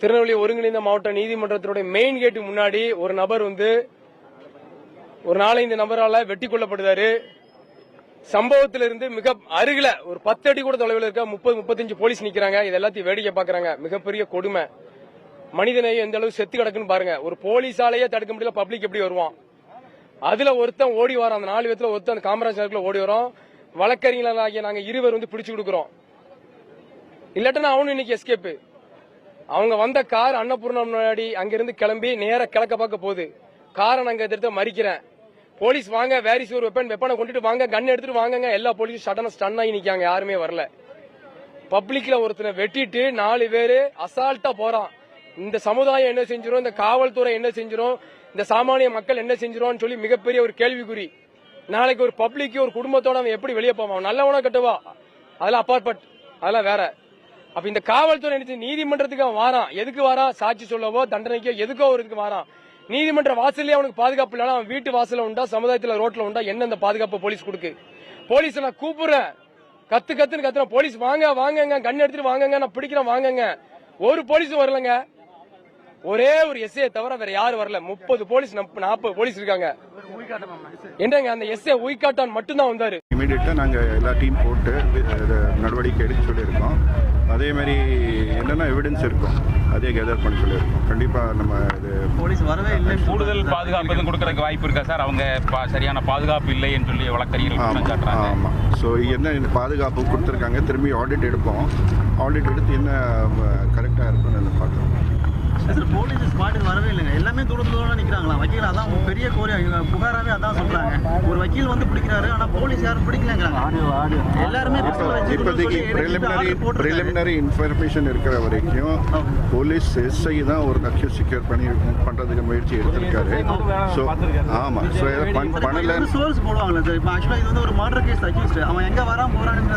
திருநெல்வேலி ஒருங்கிணைந்த மாவட்ட நீதிமன்றத்தினுடைய மெயின் கேட்டு முன்னாடி ஒரு நபர் வந்து ஒரு நாலஞ்சு நபரால வெட்டி கொல்லப்படுதாரு சம்பவத்திலிருந்து மிக அருகில ஒரு பத்து அடி கூட தொலைவில் இருக்க முப்பது முப்பத்தஞ்சு போலீஸ் நிக்கிறாங்க. இது எல்லாத்தையும் வேடிக்கை பாக்குறாங்க மிகப்பெரிய கொடுமை. மனிதனையும் எந்த அளவு செத்து கிடக்குன்னு பாருங்க. ஒரு போலீஸாலேயே தடுக்க முடியல பப்ளிக் எப்படி வருவான்? அதுல ஒருத்தன் ஓடி வரான். அந்த நாலு விதத்துல ஒருத்தன் காமராஜ் நகர்ல ஓடி வரோம் வழக்கறிஞர்களாகிய நாங்க இருவர் வந்து பிடிச்சு கொடுக்குறோம். இல்லாட்டனா அவனும் இன்னைக்கு எஸ்கேப்பு அவங்க வந்த கார் அன்னபூர்ணா முன்னாடி அங்கிருந்து கிளம்பி நேர கிழக்க பார்க்க போகுது. காரை நாங்க எதிர்த்து மறிக்கிறேன். போலீஸ் வாங்க வேரிஸ் ஒரு வெப்பன் வெப்பனை கொண்டுட்டு வாங்க கன் எடுத்துட்டு வாங்கங்க. எல்லா போலீஸும் சடனா ஸ்டன் ஆகி நிக்காங்க யாருமே வரல. பப்ளிக்ல ஒருத்தனை வெட்டிட்டு நாலு பேரு அசால்ட்டா போறான். இந்த சமுதாயம் என்ன செஞ்சிரும்? இந்த காவல்துறை என்ன செஞ்சிரும்? இந்த சாமானிய மக்கள் என்ன செஞ்சிரும்னு சொல்லி மிகப்பெரிய ஒரு கேள்விக்குறி. நாளைக்கு ஒரு பப்ளிக் ஒரு குடும்பத்தோட அவன் எப்படி வெளியே போவான்? நல்லவனா கட்டுவா? அதெல்லாம் அப்பாற்பட் அதெல்லாம் வேற. அப்ப இந்த காவல்துறை நினைச்சு நீதிமன்றத்துக்கு அவன் வாரான். எதுக்கு வாரான்? சாட்சி சொல்லவோ தண்டனைக்கோ எதுக்கோ ஒரு இதுக்கு வாரான். நீதிமன்ற வாசல்லே அவனுக்கு பாதுகாப்பு இல்லைனா அவன் வீட்டு வாசல உண்டா சமுதாயத்துல ரோட்ல உண்டா என்ன அந்த பாதுகாப்பு போலீஸ் கொடுக்கு? போலீஸ் நான் கூப்பிடுறேன். கத்து கத்துன்னு கத்துறேன். போலீஸ் வாங்க வாங்கங்க கண் எடுத்துட்டு வாங்கங்க நான் பிடிக்கிறேன் வாங்கங்க. ஒரு போலீஸும் வரலங்க. ஒரே ஒரு எஸ்ஏ தவிர வேற யாரும் வரல. முப்பது போலீஸ் நாற்பது போலீஸ் இருக்காங்க. என்னங்க அந்த எஸ்ஏ உய்காட்டான் மட்டும்தான் வந்தாரு. இமீடியட்டாக நாங்கள் எல்லா டீம் போட்டு நடவடிக்கை எடுக்க சொல்லியிருக்கோம். அதே மாதிரி என்னென்ன எவிடன்ஸ் இருக்கும் அதே கேதர் பண்ண சொல்லியிருக்கோம். கண்டிப்பாக நம்ம இது போலீஸ் வரவே இல்லை கூடுதல் பாதுகாப்பு எதுவும் கொடுக்கறதுக்கு வாய்ப்பு இருக்கா சார்? அவங்க சரியான பாதுகாப்பு இல்லைன்னு சொல்லி வழக்கறிஞர்கள் ஆமாம் ஸோ என்ன இந்த பாதுகாப்பு கொடுத்துருக்காங்க திரும்பி ஆடிட் எடுப்போம். ஆடிட் எடுத்து என்ன கரெக்டாக இருக்குன்னு அதை பார்க்குறோம். சார் போலீஸ் ஸ்பாட்டுக்கு வரவே இல்லைங்க. எல்லாமே தூர தூரம் நிக்கிறாங்களா? வக்கீல் அதான் பெரிய கோரி புகாராவே அதான் சொல்றாங்க. ஒரு வக்கீல் வந்து பிடிக்கிறாரு ஆனா போலீஸ் யாரும் பிடிக்கலங்கிறாங்க. எல்லாருமே இப்போதைக்கு ப்ரிலிமினரி இன்ஃபர்மேஷன் இருக்கிற வரைக்கும் போலீஸ் எஸ்ஐ தான் ஒரு அக்யூஸ் செக்யூர் பண்ணி பண்ணுறதுக்கு முயற்சி எடுத்திருக்காரு. ஸோ ஆமாம் ஸோ பண்ணல. source போடுவாங்களா சார் இப்போ ஆக்சுவலாக இது வந்து ஒரு மர்டர் கேஸ் அக்யூஸ்ட் அவன் எங்க வரான் போறான்னு